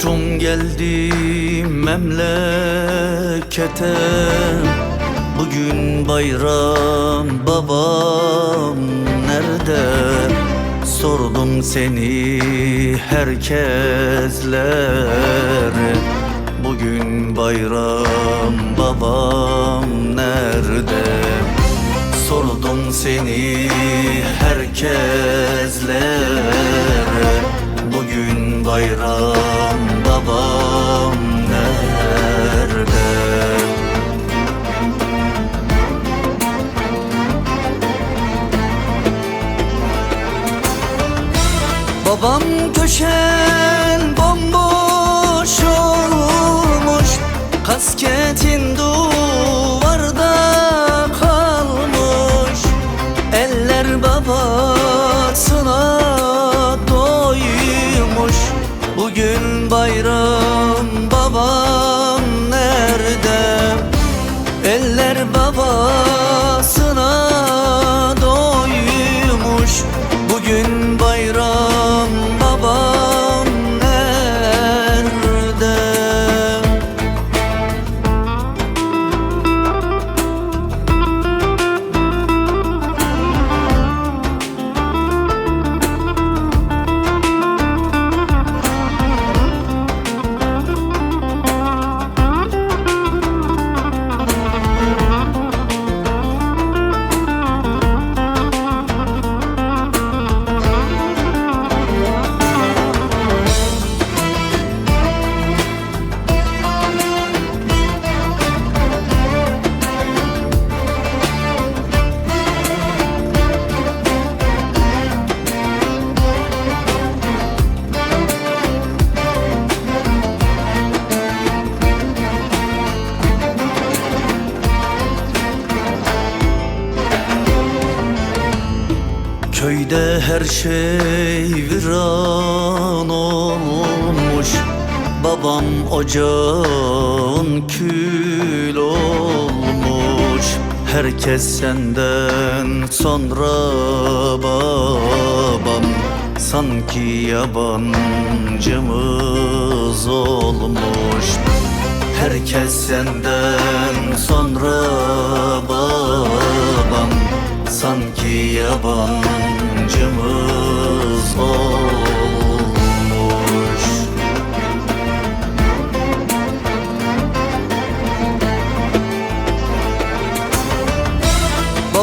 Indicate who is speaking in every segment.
Speaker 1: Koştum geldim memlekete. Bugün bayram babam nerede? Sordum seni herkeslere Bugün bayram babam nerede? Sordum seni herkeslere Bugün bayram babam nerede? Babam köşen bomboş olmuş Kasketin duvarda Bugün Köyde her şey viran olmuş. Babam ocağın kül olmuş. Herkes senden sonra babam. Sanki yabancımız olmuş. Herkes senden sonra babam. Sanki yabancımız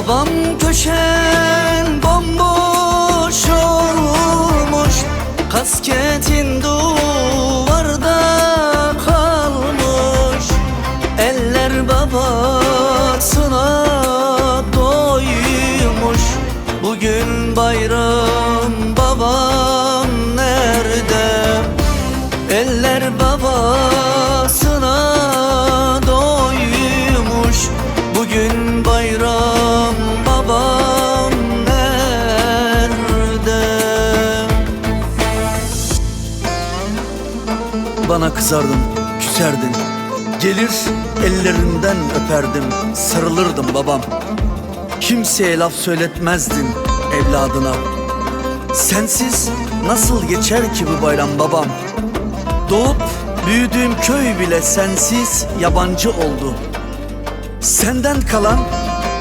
Speaker 1: Babam köşen bomboş olmuş Kasketin duvarda kalmış Eller babasına doymuş Bugün bayram babam nerede? Eller babasına Bana kızardın, küserdin Gelir ellerinden öperdim, sarılırdım babam Kimseye laf söyletmezdin evladına Sensiz nasıl geçer ki bu bayram babam? Doğup büyüdüğüm köy bile sensiz yabancı oldu. Senden kalan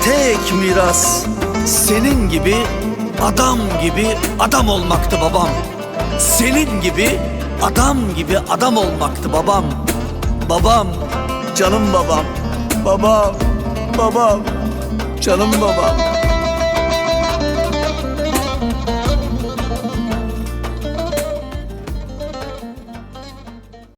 Speaker 1: tek miras senin gibi adam gibi adam olmaktı babam. Senin gibi adam gibi adam olmaktı babam. Babam, canım babam. Babam, babam, canım babam.